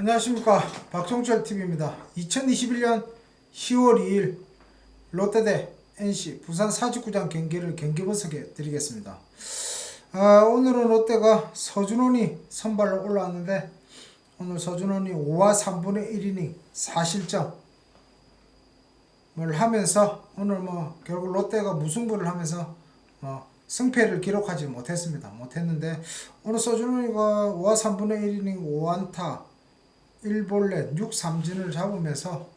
안녕하십니까 박종철 TV입니다. 2021년 10월 2일 롯데 대 NC 부산 사직구장 경기를 경기 분석해 드리겠습니다. 아, 오늘은 롯데가 서준원이 선발로 올라왔는데 오늘 서준원이 5와 3분의 1이닝 4실점을 하면서 오늘 뭐 결국 롯데가 무승부를 하면서 뭐 승패를 기록하지 못했습니다. 못했는데 오늘 서준원이가 5와 3분의 1이닝 5안타 1볼넷 6삼진을 잡으면서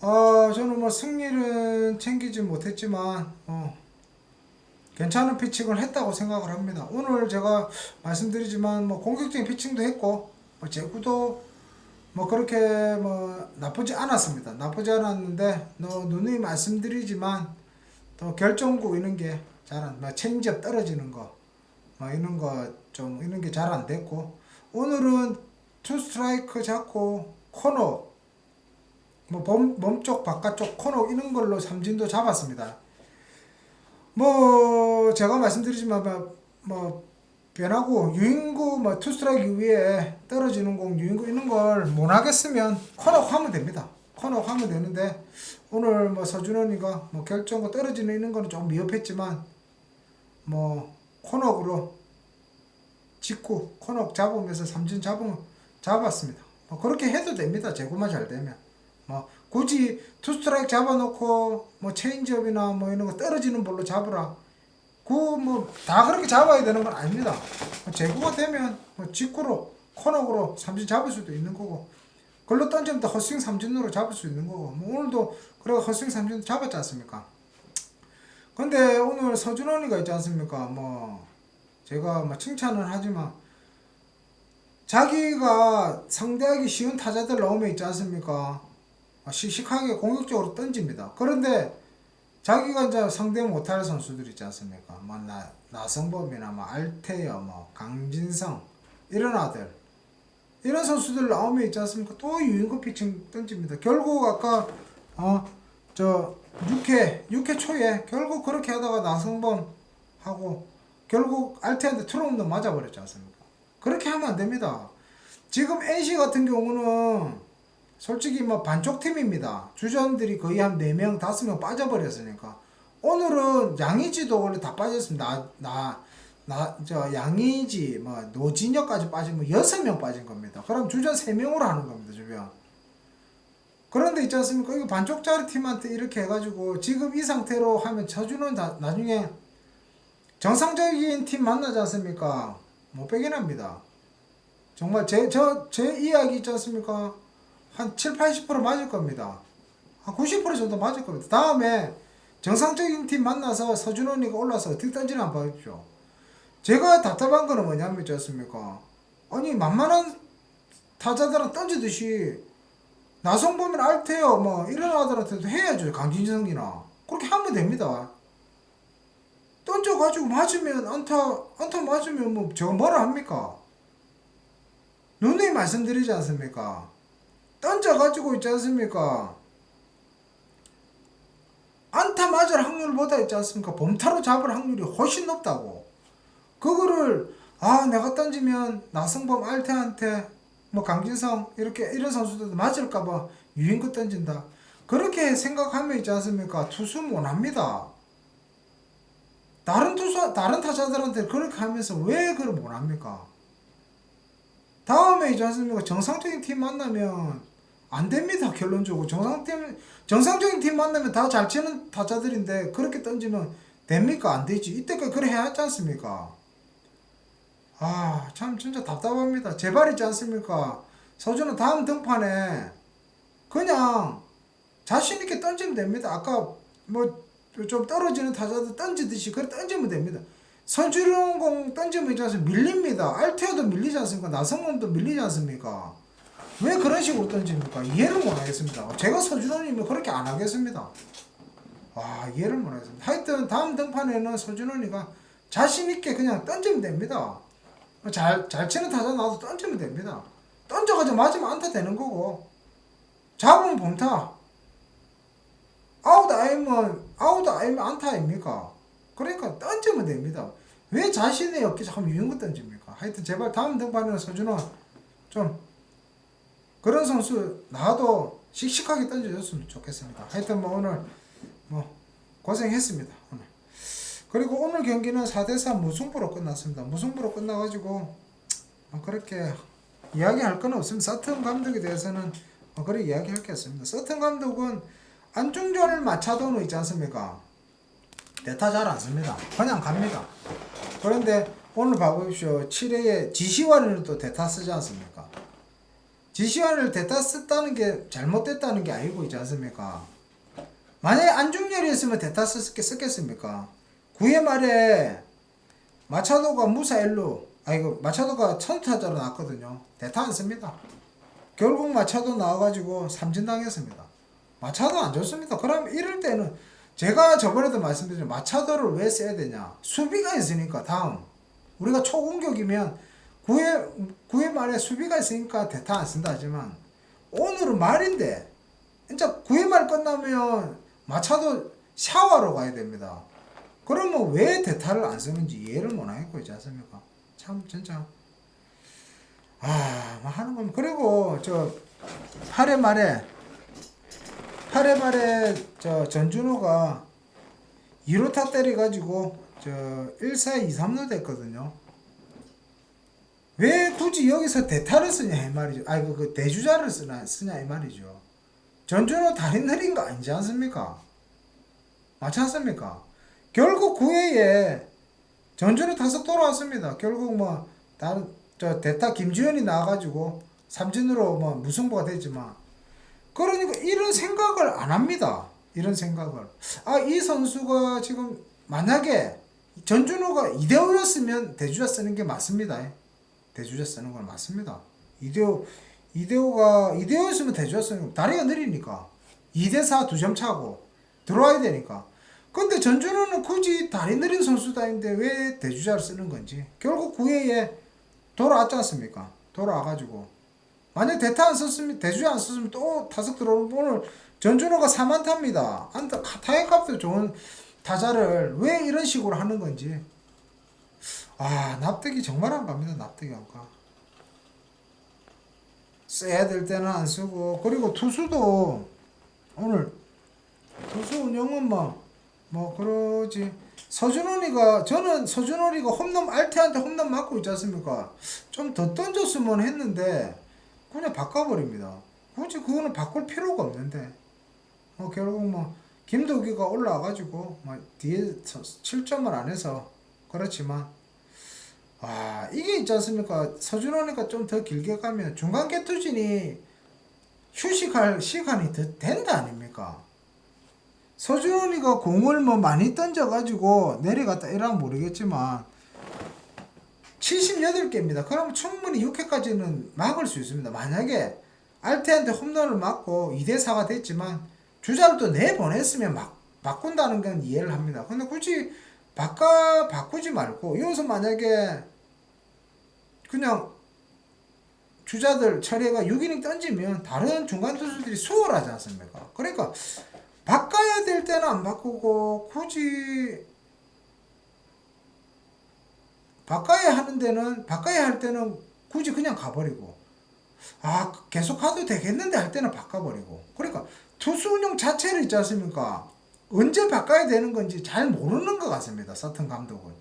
어, 저는 뭐 승리는 챙기지 못했지만 어, 괜찮은 피칭을 했다고 생각을 합니다. 오늘 제가 말씀드리지만 뭐 공격적인 피칭도 했고 뭐 제구도 뭐 그렇게 뭐 나쁘지 않았습니다. 나쁘지 않았는데 너 누누이 말씀드리지만 또 결정구 이런 게 잘안 뭐 체인지업 떨어지는 거 뭐 이런 거 좀 이런 게 잘 안 됐고 오늘은 투 스트라이크 잡고 코너 뭐 몸, 몸쪽 바깥쪽 코너 이런 걸로 삼진도 잡았습니다. 뭐 제가 말씀드리지만 뭐, 뭐 변하고 유인구 뭐 투스트라이크 위에 떨어지는 공 유인구 이런 걸 못 하겠으면 코너 하면 됩니다. 코너 하면 되는데 오늘 뭐 서준원이가 뭐 결정고 떨어지는 이런 거는 좀 미흡했지만 뭐 코너로 직구 코너 잡으면서 삼진 잡으면 잡았습니다. 뭐 그렇게 해도 됩니다. 제구만 잘 되면. 뭐 굳이 투 스트라이크 잡아놓고 뭐 체인지업이나 뭐 이런 거 떨어지는 볼로 잡으라. 그 뭐 다 그렇게 잡아야 되는 건 아닙니다. 뭐 제구가 되면 뭐 직구로 코너로 삼진 잡을 수도 있는 거고 걸로 던지면 또 헛스윙 삼진으로 잡을 수 있는 거고 뭐 오늘도 그래 헛스윙 삼진 잡았지 않습니까? 근데 오늘 서준원이가 있지 않습니까? 뭐 제가 뭐 칭찬을 하지만 자기가 상대하기 쉬운 타자들 나오면 있지 않습니까? 아, 씩씩하게 공격적으로 던집니다. 그런데 자기가 이제 상대 못할 선수들 있지 않습니까? 뭐 나, 나성범이나 뭐 알테어, 뭐 강진성 이런 아들 이런 선수들 나오면 있지 않습니까? 또 유인구 피칭 던집니다. 결국 아까 어저 6회 6회 초에 결국 그렇게 하다가 나성범 하고 결국 알테한테 트럼도 맞아버렸지 않습니까? 그렇게 하면 안 됩니다. 지금 NC 같은 경우는 솔직히 뭐 반쪽 팀입니다. 주전들이 거의 한 4명, 5명 빠져버렸으니까. 오늘은 양의지도 원래 다 빠졌습니다. 나, 나, 나, 저, 양의지, 뭐, 노진혁까지 빠지면 6명 빠진 겁니다. 그럼 주전 3명으로 하는 겁니다, 주변. 그런데 있지 않습니까? 이거 반쪽짜리 팀한테 이렇게 해가지고 지금 이 상태로 하면 저주는 다, 나중에 정상적인 팀 만나지 않습니까? 못 빼긴 합니다. 정말 제, 저, 제 이야기 있지 않습니까? 한 7, 80% 맞을 겁니다. 한 90% 정도 맞을 겁니다. 다음에 정상적인 팀 만나서 서준원이가 올라서 어떻게 던지나 한번 봐십시오. 제가 답답한 거는 뭐냐면 있지 않습니까? 아니, 만만한 타자들은 던지듯이 나성범이나 알테어 뭐 이런 아들한테도 해야죠. 강진성이나. 그렇게 하면 됩니다. 던져가지고 맞으면 안타 안타 맞으면 뭐 제가 뭐라 합니까? 누누이 말씀드리지 않습니까? 던져가지고 있지 않습니까? 안타 맞을 확률보다 있지 않습니까? 범타로 잡을 확률이 훨씬 높다고. 그거를 아 내가 던지면 나성범 알테한테 뭐 강진성 이렇게 이런 선수들도 맞을까봐 유인구 던진다. 그렇게 생각하면 있지 않습니까? 투수 못합니다. 다른 투수 다른 타자들한테 그렇게 하면서 왜 그걸 못 합니까? 다음에 있지 않습니까? 정상적인 팀 만나면 안 됩니다. 결론적으로 정상팀 정상적인 팀 만나면 다 잘 치는 타자들인데 그렇게 던지면 됩니까? 안 되지. 이때까지 그래 해야 하지 않습니까? 아, 참 진짜 답답합니다. 제발 있지 않습니까? 서준은 다음 등판에 그냥 자신 있게 던지면 됩니다. 아까 뭐 좀 떨어지는 타자들 던지듯이 그래 던지면 됩니다. 선주령 공 던지면 않습니까? 밀립니다. 알테어도 밀리지 않습니까? 나성범도 밀리지 않습니까? 왜 그런 식으로 던집니까? 이해를 못 하겠습니다. 제가 서준원이면 그렇게 안 하겠습니다. 와, 이해를 못 하겠습니다. 하여튼 다음 등판에는 서준원이가 자신 있게 그냥 던지면 됩니다. 잘, 잘 치는 타자 나도 던지면 됩니다. 던져가지고 맞으면 안타 되는 거고, 잡으면 범타. 아웃 아니면, 아웃 안타 아닙니까? 그러니까 던지면 됩니다. 왜 자신의 어깨 자꾸 유인거 던집니까? 하여튼 제발 다음 등판에는 서준원 좀 그런 선수 나도 씩씩하게 던져줬으면 좋겠습니다. 하여튼 뭐 오늘 뭐 고생했습니다. 오늘. 그리고 오늘 경기는 4대4 무승부로 끝났습니다. 무승부로 끝나가지고 뭐 그렇게 이야기할 건 없습니다. 서튼 감독에 대해서는 뭐 그렇게 이야기할 게 없습니다. 서튼 감독은 안중전을 마차도는 있지 않습니까? 대타 잘 안 씁니다. 그냥 갑니다. 그런데 오늘 봐보십시오. 7회에 지시환을 또 대타 쓰지 않습니까? 지시환을 대타 썼다는 게 잘못됐다는 게 아니고 있지 않습니까? 만약에 안중열이었으면 대타 썼겠, 썼겠습니까? 9회 말에 마차도가 무사일로 아이고 마차도가 천타자로 나왔거든요. 대타 안 씁니다. 결국 마차도 나와가지고 삼진 당했습니다. 마차도 안 좋습니다. 그럼 이럴 때는 제가 저번에도 말씀드린 마차도를 왜 써야 되냐? 수비가 있으니까 다음 우리가 초공격이면 9회 9회 말에 수비가 있으니까 대타 안 쓴다 하지만 오늘은 말인데 진짜 9회 말 끝나면 마차도 샤워하러 가야 됩니다. 그러면 왜 대타를 안 쓰는지 이해를 못 하겠고 있지 않습니까? 참 진짜 아, 뭐 하는 건 그리고 저 8회 말에 8회 말에 저 전준호가 2루타 때려 가지고 저 1사 2, 3루 됐거든요. 왜 굳이 여기서 대타를 쓰냐 이 말이죠. 아이 그, 그 대주자를 쓰나 쓰냐 이 말이죠. 전준호 다리 느린 거 아니지 않습니까? 맞지 않습니까? 결국 9회에 전준호 타석 돌아왔습니다. 결국 뭐 다른 저 대타 김주현이 나와가지고 삼진으로 뭐 무승부가 됐지만 그러니까 이런 생각을 안 합니다. 이런 생각을 아 이 선수가 지금 만약에 전준호가 이대호였으면 대주자 쓰는 게 맞습니다. 대주자 쓰는 건 맞습니다. 이대호 이대호가 이대호였으면 대주자 쓰는 거 다리가 느리니까 2대4 두 점 차고 들어와야 되니까 근데 전준호는 굳이 다리 느린 선수도 아닌데 왜 대주자를 쓰는 건지 결국 9회에 돌아왔지 않습니까? 돌아와가지고 만약 대타 안 썼으면 대주자 안 썼으면 또 타석 들어오는 오늘 전준호가 4만타입니다. 안타 타격값도 좋은 타자를 왜 이런 식으로 하는 건지 아 납득이 정말 안 갑니다. 납득이 안 가. 써야 될 때는 안 쓰고 그리고 투수도 오늘 투수 운영은 뭐, 뭐, 그러지. 서준원이가, 저는 서준원이가 홈런, 알테한테 홈런 맞고 있지 않습니까? 좀 더 던졌으면 했는데, 그냥 바꿔버립니다. 굳이 그거는 바꿀 필요가 없는데. 뭐, 결국 뭐, 김도기가 올라와가지고, 뭐, 뒤에 7점을 안 해서, 그렇지만, 아, 이게 있지 않습니까? 서준원이가 좀더 길게 가면 중간 개투진이 휴식할 시간이 더 된다 아닙니까? 서준원이가 공을 뭐 많이 던져가지고 내려갔다 이러면 모르겠지만 78개입니다. 그러면 충분히 6회까지는 막을 수 있습니다. 만약에 알테한테 홈런을 맞고 2대4가 됐지만 주자를 또 내보냈으면 막 바꾼다는 건 이해를 합니다. 근데 굳이 바꿔, 바꾸지 말고 여기서 만약에 그냥 주자들 처리가 6이닝 던지면 다른 중간 투수들이 수월하지 않습니까? 그러니까 바꿔야 될 때는 안 바꾸고 굳이 바꿔야 하는 데는 바꿔야 할 때는 굳이 그냥 가버리고 아 계속 가도 되겠는데 할 때는 바꿔버리고 그러니까 투수 운영 자체를 있지 않습니까? 언제 바꿔야 되는 건지 잘 모르는 것 같습니다. 서튼 감독은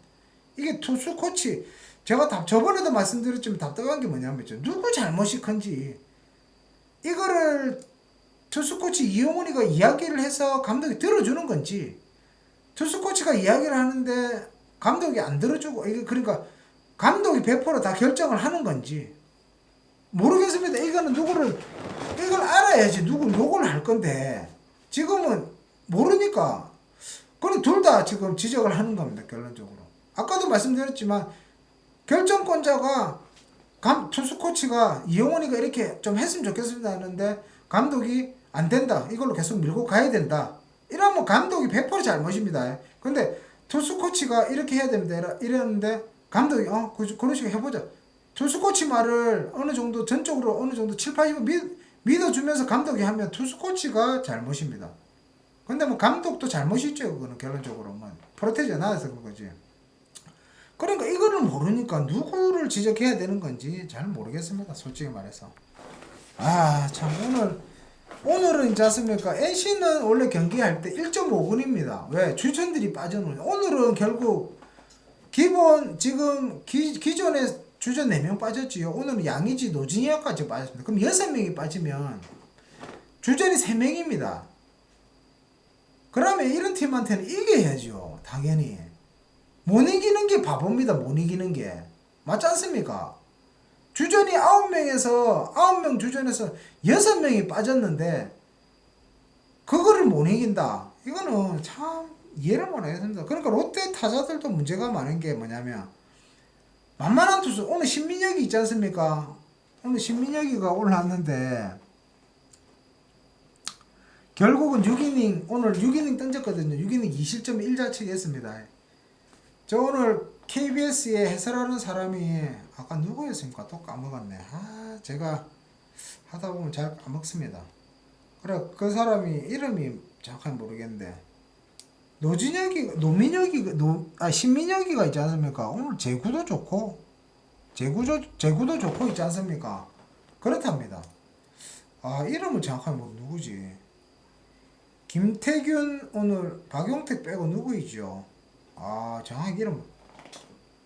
이게 투수 코치 제가 답 저번에도 말씀드렸지만 답답한 게 뭐냐면. 누구 잘못이 큰지 이거를 투수 코치 이용훈이가 이야기를 해서 감독이 들어주는 건지 투수 코치가 이야기를 하는데 감독이 안 들어주고 이게 그러니까 감독이 100%다 결정을 하는 건지 모르겠습니다. 이거는 누구를 이걸 알아야지 누구 욕을 할 건데 지금은 모르니까 그럼 둘 다 지금 지적을 하는 겁니다. 결론적으로 아까도 말씀드렸지만 결정권자가 감 투수 코치가 이용훈이가 이렇게 좀 했으면 좋겠습니다 하는데 감독이 안 된다. 이걸로 계속 밀고 가야 된다. 이러면 감독이 100% 잘못입니다. 근데 투수 코치가 이렇게 해야 됩니다. 이랬는데 감독이 어 그- 그런 식으로 해보자. 투수 코치 말을 어느 정도 전적으로 어느 정도 7, 80은 믿, 믿어주면서 감독이 하면 투수 코치가 잘못입니다. 근데 뭐 감독도 잘못이 있죠. 그거는 결론적으로 뭐 프로테이지 나와서 그런 거지. 그러니까 이거를 모르니까 누구를 지적해야 되는 건지 잘 모르겠습니다. 솔직히 말해서. 아, 참, 오늘, 오늘은 있지 않습니까? NC는 원래 경기할 때 1.5군입니다. 왜? 주전들이 빠져놓은. 오늘은 결국, 기본, 지금, 기, 기존에 주전 4명 빠졌지요. 오늘은 양의지 노진이까지 빠졌습니다. 그럼 6명이 빠지면, 주전이 3명입니다. 그러면 이런 팀한테는 이겨야죠. 당연히. 못 이기는 게 바보입니다. 못 이기는 게. 맞지 않습니까? 주전이 9명에서 9명 주전에서 6명이 빠졌는데 그거를 못 이긴다. 이거는 참 이해를 못 하겠습니다. 그러니까 롯데 타자들도 문제가 많은 게 뭐냐면 만만한 투수 오늘 신민혁이 있지 않습니까? 오늘 신민혁이가 올랐는데 결국은 6이닝 오늘 6이닝 던졌거든요. 6이닝 2실점 1자책이 했습니다. 저 오늘 KBS에 해설하는 사람이 아까 누구였습니까? 또 까먹었네. 아 제가 하다 보면 잘 까먹습니다. 그래 그 사람이 이름이 정확하게 모르겠는데 노진혁이 노민혁이 노 아 신민혁이가 있지 않습니까? 오늘 제구도 좋고 제구도 제구도 좋고 있지 않습니까? 그렇답니다. 아 이름은 정확하게 뭐 누구지? 김태균 오늘 박용택 빼고 누구이죠? 아 정확히 이름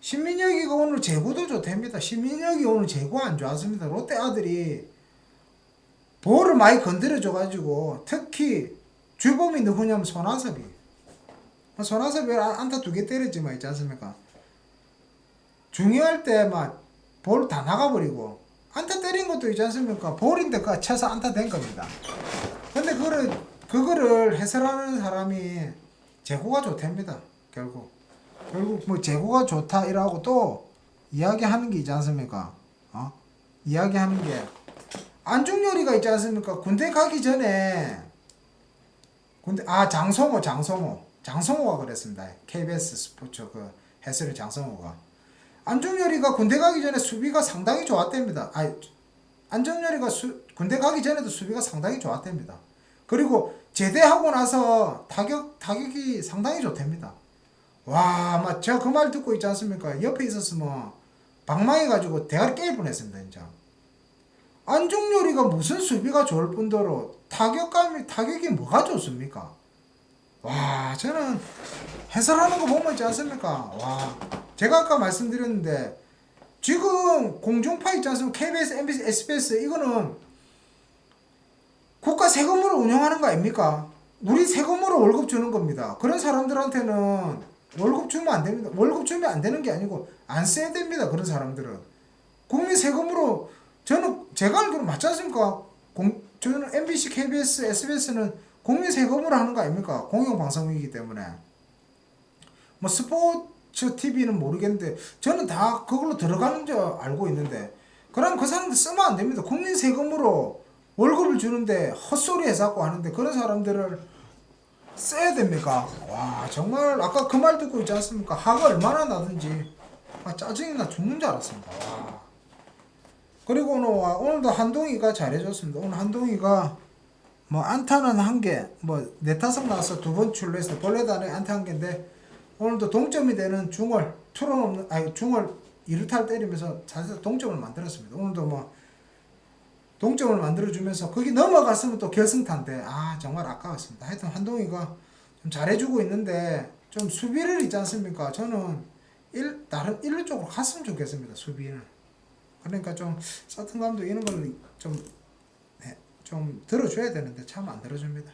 신민혁이가 오늘 제구도 좋답니다. 신민혁이 오늘 제구 안 좋았습니다. 롯데 아들이 볼을 많이 건드려줘가지고 특히 주범이 누구냐면 손아섭이 손아섭이 안- 안타 두 개 때렸지만 있지 않습니까? 중요할 때 막 볼 다 나가버리고 안타 때린 것도 있지 않습니까? 볼인데 그 쳐서 안타 된 겁니다. 근데 그거를 그거를 해설하는 사람이 제구가 좋답니다. 결국 결국 뭐 재고가 좋다 이라고 또 이야기하는 게 있지 않습니까? 어? 이야기하는 게 안중열이가 있지 않습니까? 군대 가기 전에 군대 아 장성호 장성호 장성호가 그랬습니다. KBS 스포츠 그 해설의 장성호가 안중열이가 군대 가기 전에 수비가 상당히 좋았답니다. 아 안정열이가 수, 군대 가기 전에도 수비가 상당히 좋았답니다. 그리고 제대하고 나서 타격 타격이 상당히 좋답니다. 와, 막 제가 그 말 듣고 있지 않습니까? 옆에 있었으면 방망해가지고 대가리 깨일 뻔했습니다, 진짜. 안중요리가 무슨 수비가 좋을 뿐더러 타격감이 타격이 뭐가 좋습니까? 와, 저는 해설하는 거 보면 있지 않습니까? 와, 제가 아까 말씀드렸는데 지금 공중파 있지 않습니까? KBS, MBC, SBS 이거는 국가 세금으로 운영하는 거 아닙니까? 우리 세금으로 월급 주는 겁니다. 그런 사람들한테는 월급 주면 안 됩니다. 월급 주면 안 되는 게 아니고 안 써야 됩니다. 그런 사람들은 국민 세금으로 저는 제가 알기로 맞지 않습니까? 공, 저는 MBC, KBS, SBS는 국민 세금으로 하는 거 아닙니까? 공영 방송이기 때문에 뭐 스포츠 TV는 모르겠는데 저는 다 그걸로 들어가는 줄 알고 있는데 그럼 그 사람들 쓰면 안 됩니다. 국민 세금으로 월급을 주는데 헛소리 해갖고 하는데 그런 사람들을 써야 됩니까? 와 정말 아까 그 말 듣고 있지 않습니까? 화가 얼마나 나든지 아, 짜증이 나 죽는 줄 알았습니다. 와. 그리고 오늘 와, 오늘도 한동희가 잘해줬습니다. 오늘 한동희가 뭐 안타는 한 개, 뭐 네타석 나와서 두 번 출루해서 본래단에 안타 한 개인데 오늘도 동점이 되는 중월 없는 아니 중월 이루타를 때리면서 사실 동점을 만들었습니다. 오늘도 뭐 동점을 만들어주면서 거기 넘어갔으면 또 결승타인데 아 정말 아까웠습니다. 하여튼 한동희가 좀 잘해주고 있는데 좀 수비를 있지 않습니까? 저는 일 다른 일루 쪽으로 갔으면 좋겠습니다. 수비는 그러니까 좀 서튼 감독 이런 걸좀 네, 좀 들어줘야 되는데 참 안 들어줍니다.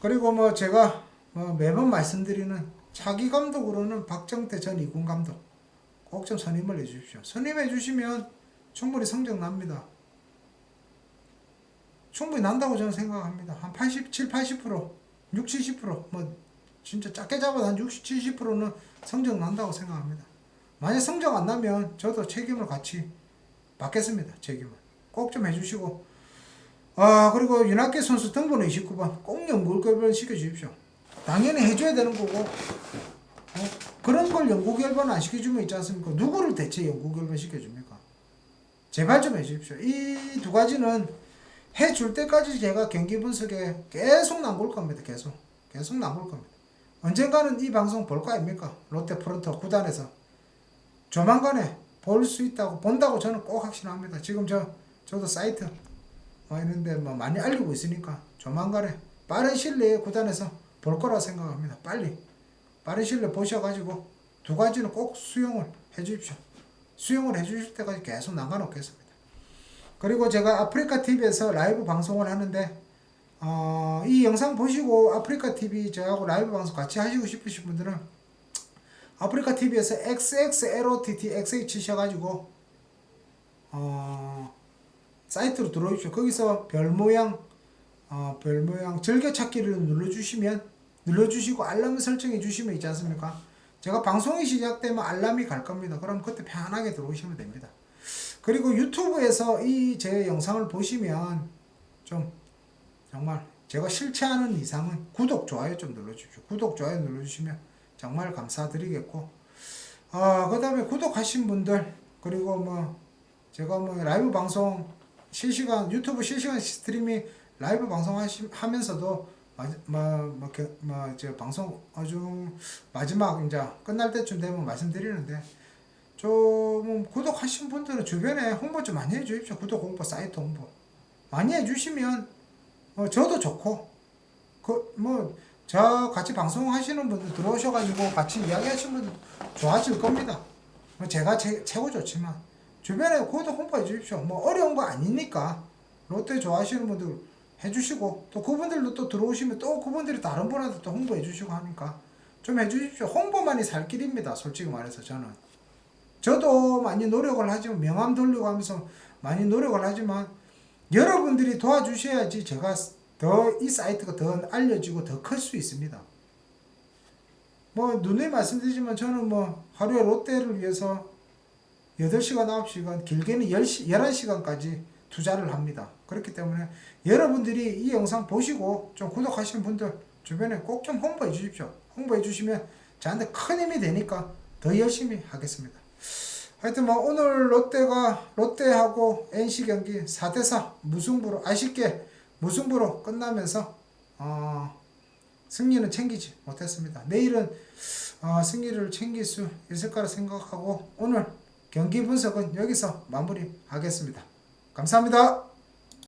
그리고 뭐 제가 뭐 매번 말씀드리는 차기 감독으로는 박정태 전 이군 감독 꼭 좀 선임을 해주십시오. 선임해 주시면 충분히 성적 납니다. 충분히 난다고 저는 생각합니다. 한 87, 80%, 60, 70%뭐 진짜 작게 잡아도 한 60, 70%는 성적 난다고 생각합니다. 만약 성적 안 나면 저도 책임을 같이 받겠습니다. 책임을 꼭 좀 해주시고 아 그리고 윤학계 선수 등번호 29번 꼭 연구결번 시켜주십시오. 당연히 해줘야 되는 거고 어? 그런 걸 연구결번 안 시켜주면 있지 않습니까? 누구를 대체 연구결번 시켜줍니까? 제발 좀 해주십시오. 이 두 가지는 해줄 때까지 제가 경기 분석에 계속 남길 겁니다. 계속. 계속 남길 겁니다. 언젠가는 이 방송 볼 거 아닙니까? 롯데 프론터 구단에서. 조만간에 볼 수 있다고, 본다고 저는 꼭 확신합니다. 지금 저, 저도 사이트 어, 있는데 뭐 많이 알리고 있으니까 조만간에 빠른 시일 내에 구단에서 볼 거라 생각합니다. 빨리 빠른 내에 보셔가지고 두 가지는 꼭 수용을 해 주십시오. 수용을 해 주실 때까지 계속 남겨놓겠습니다. 그리고 제가 아프리카 TV에서 라이브 방송을 하는데 어, 이 영상 보시고 아프리카 TV 저하고 라이브 방송 같이 하시고 싶으신 분들은 아프리카 TV에서 XXLOTT 치셔가지고 어, 사이트로 들어오십시오. 거기서 별 모양 어, 별 모양 즐겨찾기를 눌러주시면 눌러주시고 알람 설정해 주시면 있지 않습니까? 제가 방송이 시작되면 알람이 갈 겁니다. 그럼 그때 편하게 들어오시면 됩니다. 그리고 유튜브에서 이 제 영상을 보시면 좀 정말 제가 실체하는 이상은 구독, 좋아요 좀 눌러주십시오. 구독, 좋아요 눌러주시면 정말 감사드리겠고, 아, 그 다음에 구독하신 분들, 그리고 뭐, 제가 뭐 라이브 방송 실시간, 유튜브 실시간 스트리밍 라이브 방송 하시, 하면서도, 마, 뭐, 뭐, 그, 뭐, 저 방송 아주 마지막 이제 끝날 때쯤 되면 말씀드리는데, 좀 구독하신 분들은 주변에 홍보 좀 많이 해주십시오. 구독 홍보, 사이트 홍보. 많이 해주시면 어, 저도 좋고 그 뭐 저 같이 방송하시는 분들 들어오셔가지고 같이 이야기하시는 분들 좋아질 겁니다. 뭐 제가 제, 최고 좋지만 주변에 구독 홍보해 주십시오. 뭐 어려운 거 아니니까 롯데 좋아하시는 분들 해주시고 또 그분들도 또 들어오시면 또 그분들이 다른 분한테 또 홍보해 주시고 하니까 좀 해주십시오. 홍보만이 살 길입니다. 솔직히 말해서 저는 저도 많이 노력을 하지만 명함 돌리고 하면서 많이 노력을 하지만 여러분들이 도와주셔야지 제가 더 이 사이트가 더 알려지고 더 클 수 있습니다. 뭐 누누이 말씀드리지만 저는 뭐 하루에 롯데를 위해서 8시간, 9시간, 길게는 10시, 11시간까지 투자를 합니다. 그렇기 때문에 여러분들이 이 영상 보시고 좀 구독하시는 분들 주변에 꼭 좀 홍보해 주십시오. 홍보해 주시면 저한테 큰 힘이 되니까 더 열심히 하겠습니다. 하여튼 뭐 오늘 롯데가 롯데하고 NC 경기 4대 4 무승부로 아쉽게 무승부로 끝나면서 어, 승리는 챙기지 못했습니다. 내일은 어, 승리를 챙길 수 있을 거라 생각하고 오늘 경기 분석은 여기서 마무리하겠습니다. 감사합니다.